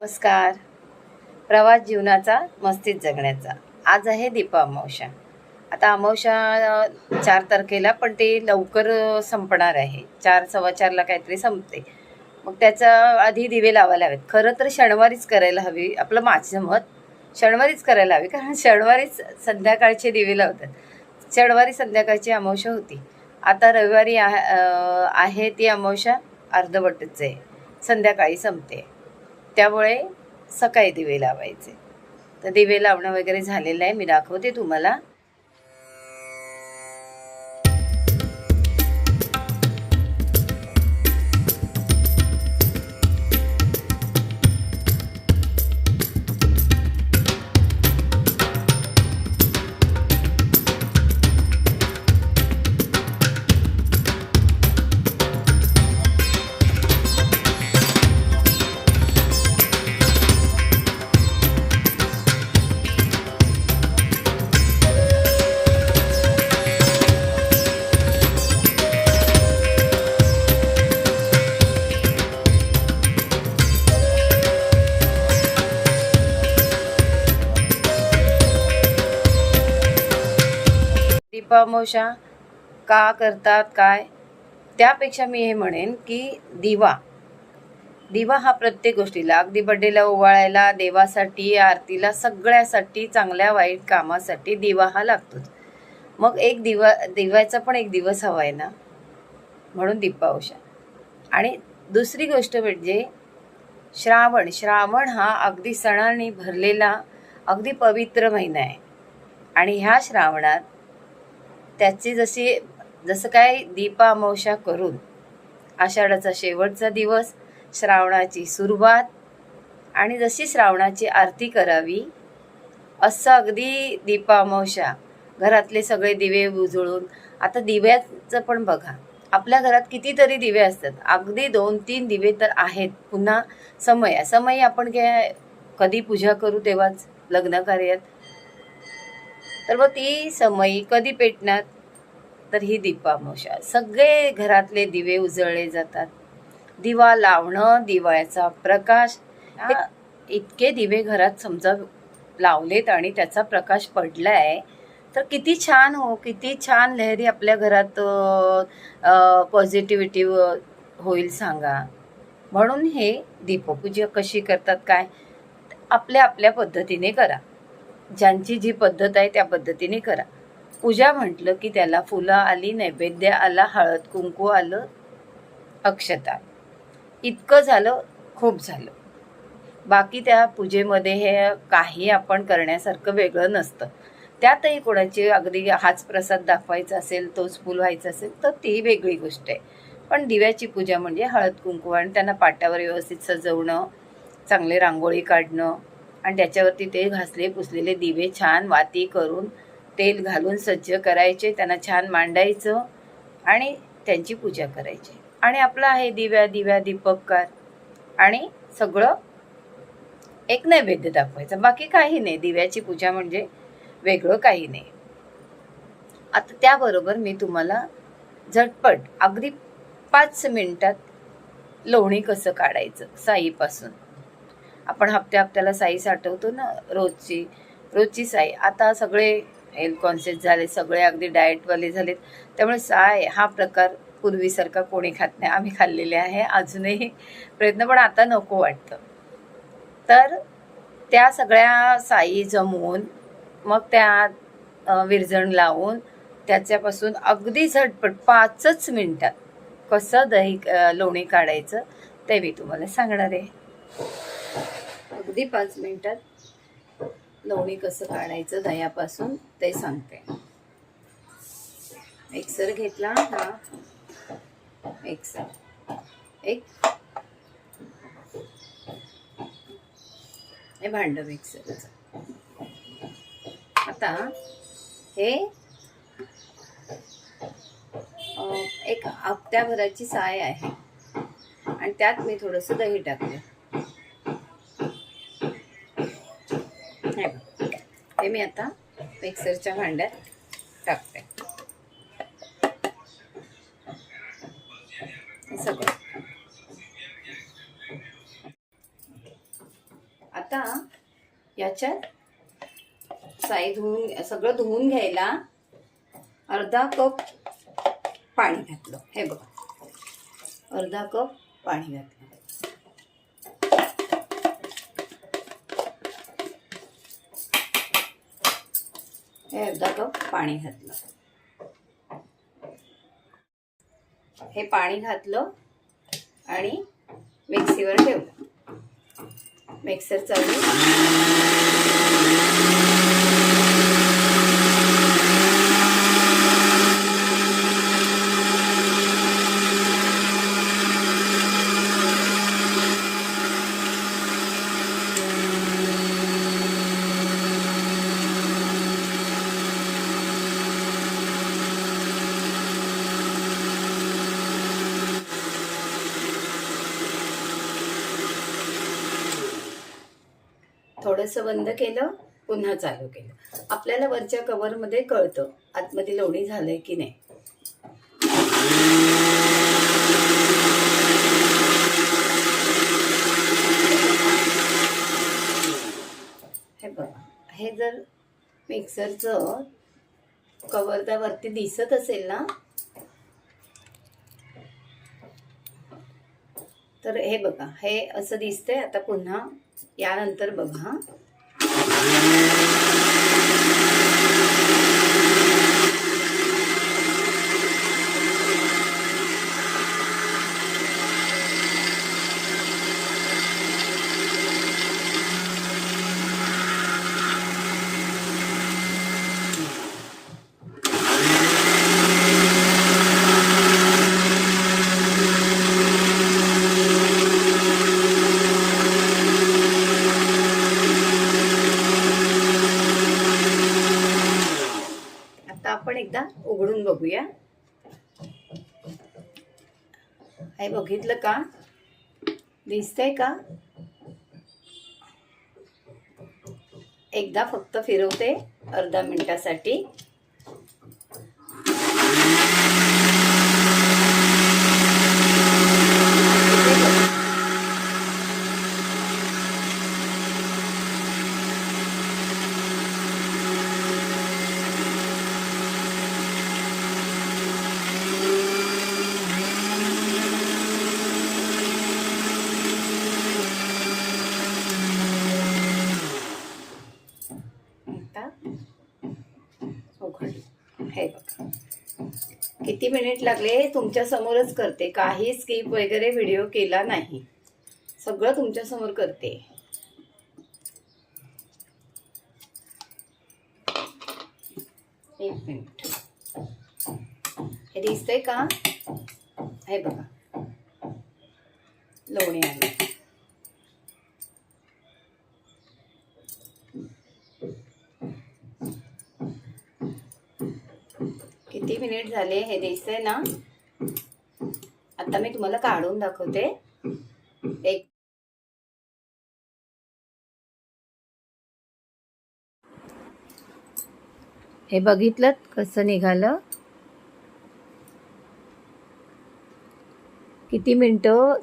नमस्कार. प्रवास जीवनाचा मस्तीत जगण्याचा. आज आहे दीपा अमावस्या. आता अमावस्या चार तारखेला पण ते लवकर संपणार आहे. चार सव्वा चारला काहीतरी संपते. मग त्याचा आधी दिवे लावायला हवेत. खरं तर शनिवारीच करायला हवी आपलं माझं मत. शनिवारीच करायला हवी कारण शनिवारीच संध्याकाळचे दिवे लावतात. शनिवारी संध्याकाळची अमावश्या होती. आता रविवारी आहे आहे ती अमावस्या अर्धवटच. आहे संध्याकाळी संपते. त्यामुळे सकाळी दिवे लावायचे. तर दिवे लावणं वगैरे झालेलं आहे. मी दाखवते तुम्हाला. दीपामोशा का करतात काय? त्यापेक्षा मी हे म्हणेन की दिवा. दिवा हा प्रत्येक गोष्टीला अगदी बड्डेला ओवाळायला देवासाठी आरतीला सगळ्यासाठी चांगल्या वाईट कामासाठी दिवा हा लागतोच. मग एक दिवा दिव्याचा पण एक दिवस हवा आहे ना? म्हणून दीपावशा आणि दुसरी गोष्ट म्हणजे श्रावण. श्रावण हा अगदी सणांनी भरलेला अगदी पवित्र महिना आहे. आणि ह्या श्रावणात त्याची जशी जसं काय दीपा करून आषाढाचा शेवटचा दिवस श्रावणाची सुरुवात आणि जशी श्रावणाची आरती करावी असं अगदी दीपा घरातले सगळे दिवे उजळून आता दिव्याचं पण बघा. आपल्या घरात कितीतरी दिवे असतात. अगदी दोन तीन दिवे तर आहेत. पुन्हा समय. समय आपण काय कधी पूजा करू तेव्हाच लग्न कार्यात तर मग ती समयी कधी पेटणार? तर ही दीपामावस्या सगळे घरातले दिवे उजळले जातात. दिवा लावणं दिवाळ्याचा प्रकाश. इतके दिवे घरात समजा लावलेत आणि त्याचा प्रकाश पडलाय तर किती छान हो किती छान लहरी आपल्या घरात पॉझिटिव्हिटी होईल सांगा. म्हणून हे दीपपूजा कशी करतात काय? आपल्या आपल्या पद्धतीने करा. ज्यांची जी पद्धत आहे त्या पद्धतीने करा. पूजा म्हटलं की त्याला फुलं आली नैवेद्य आला हळद कुंकू आलं अक्षता. इतकं झालं खूप झालं. बाकी त्या पूजेमध्ये हे काही आपण करण्यासारखं वेगळं नसतं. त्यातही कोणाची अगदी हाच प्रसाद दाखवायचा असेल तोच फुल व्हायचा असेल तर ती वेगळी गोष्ट आहे. पण दिव्याची पूजा म्हणजे हळद कुंकू आणि त्यांना पाटावर व्यवस्थित सजवणं चांगले रांगोळी काढणं आणि त्याच्यावरती ते घासले पुसलेले दिवे छान वाती करून तेल घालून सज्ज करायचे त्यांना छान मांडायचं आणि त्यांची पूजा करायची. आणि आपलं आहे दिव्या दिव्या दीपककार. आणि सगळं एक नैवेद्य दाखवायचं. बाकी काही नाही. दिव्याची पूजा म्हणजे वेगळं काही नाही. आता त्याबरोबर मी तुम्हाला झटपट अगदी पाच मिनिटात लोणी कसं काढायचं साईपासून. आपण हप्त्या हप्त्याला साई साठवतो ना रोजची रोजची साई. आता सगळे हेल्थ कॉन्शियस झाले सगळे अगदी डाएटवाले झालेत. त्यामुळे साय हा प्रकार पूर्वीसारखा कोणी खात नाही. आम्ही खाल्लेले आहे अजूनही प्रयत्न पण आता नको वाटतं. तर त्या सगळ्या साई जमवून मग त्यात विरजण लावून त्याच्यापासून अगदी झटपट पाचच मिनटात कसं दही लोणी काढायचं ते मी तुम्हाला सांगणार आहे. अगदी पाच मिनिटात लोणी कसं काढायचं दह्यापासून ते सांगते. मिक्सर घेतला हा. मिक्सर एक. हे भांड मिक्सरचं. आता हे एक हप्त्याभराची साय आहे. आणि त्यात मी थोडंसं दही टाकलं हे मी आता मिक्सरच्या भांड्यात टाकते. आता याच्यात साई धुवून सगळं धुवून घ्यायला अर्धा कप पाणी घातलं. हे बघा. अर्धा कप पाणी घातलं. हे अर्धा कप पाणी घातलं. हे पाणी घातलं आणि मिक्सीवर ठेवलं. मिक्सर चालू. थोडंसं बंद केलं पुन्हा चालू केलं. आपल्याला वरच्या कवरमध्ये कळतं आतमध्ये लोणी झालंय की नाही. हे बघा हे जर मिक्सरचं कवर त्यावरती दिसत असेल ना तर हे बघा हे असं दिसतंय. आता पुन्हा यानंतर बघा आता आपण एकदा उघडून बघूया हे बघितलं का दिसतंय का एकदा फक्त फिरवते अर्धा मिनिटासाठी आता उघडलं हे बघा. किती मिनिट लागले? तुमच्या समोरच करते. काही स्किप वगैरे व्हिडिओ केला नाही. सगळं तुमच्यासमोर करते. एक मिनिट हे दिसतंय का? हे बघा. लोणी आले. किती मिनिट झाले हे दिसतंय ना? आता मी तुम्हाला काढून दाखवते. एक हे बघितलं कसं निघालं? किती मिनटं?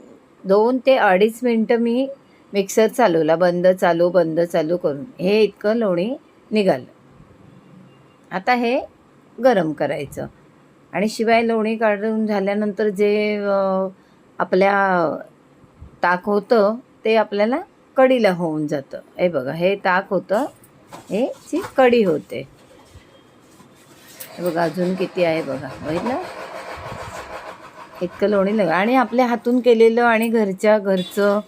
दोन ते अडीच मिनटं मी मिक्सर चालवला. बंद चालू बंद चालू करून. हे इतकं लोणी निघालं. आता हे गरम करायचं. आणि शिवाय लोणी काढून झाल्यानंतर जे आपल्या ताक होतं ते आपल्याला कढीला होऊन जातं. हे बघा हे ताक होतं हे ची कढी होते. बघा अजून किती आहे बघा बघितलं? इतकं लोणी लग आणि आपल्या हातून केलेलं आणि घरच्या घरचं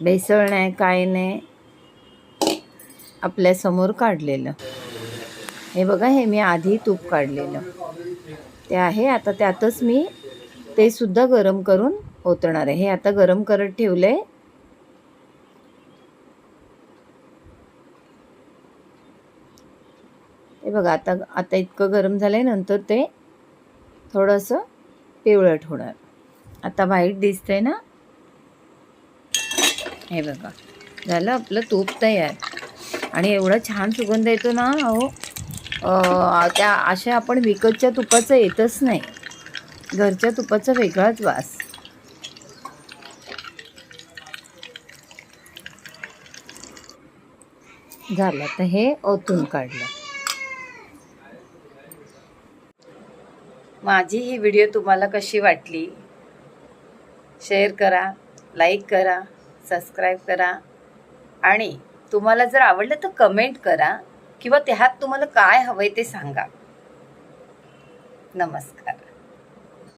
भेसळ नाही काय नाही. आपल्यासमोर काढलेलं. हे बघा हे मी आधी तूप काढलेलं. ते आहे आता त्यातच मी ते सुद्धा गरम करून ओतणार आहे. हे आता गरम करत ठेवलं आहे हे बघा आता आता इतकं गरम झालं आहे नंतर ते थोडंसं पिवळट होणार. आता व्हाईट दिसतंय ना? हे बघा झालं आपलं तूप तयार. आणि एवढा छान सुगंध येतो ना अहो. त्या अशा आपण विकतच्या तुपाचं येतच नाही. घरच्या तुपाचा वेगळाच वास. झालं तर हे ओतून काढलं. माझी ही व्हिडिओ तुम्हाला कशी वाटली? शेअर करा लाईक करा सबस्क्राईब करा आणि तुम्हाला जर आवडलं तर कमेंट करा किंवा त्यात तुम्हाला काय हवंय ते सांगा. नमस्कार.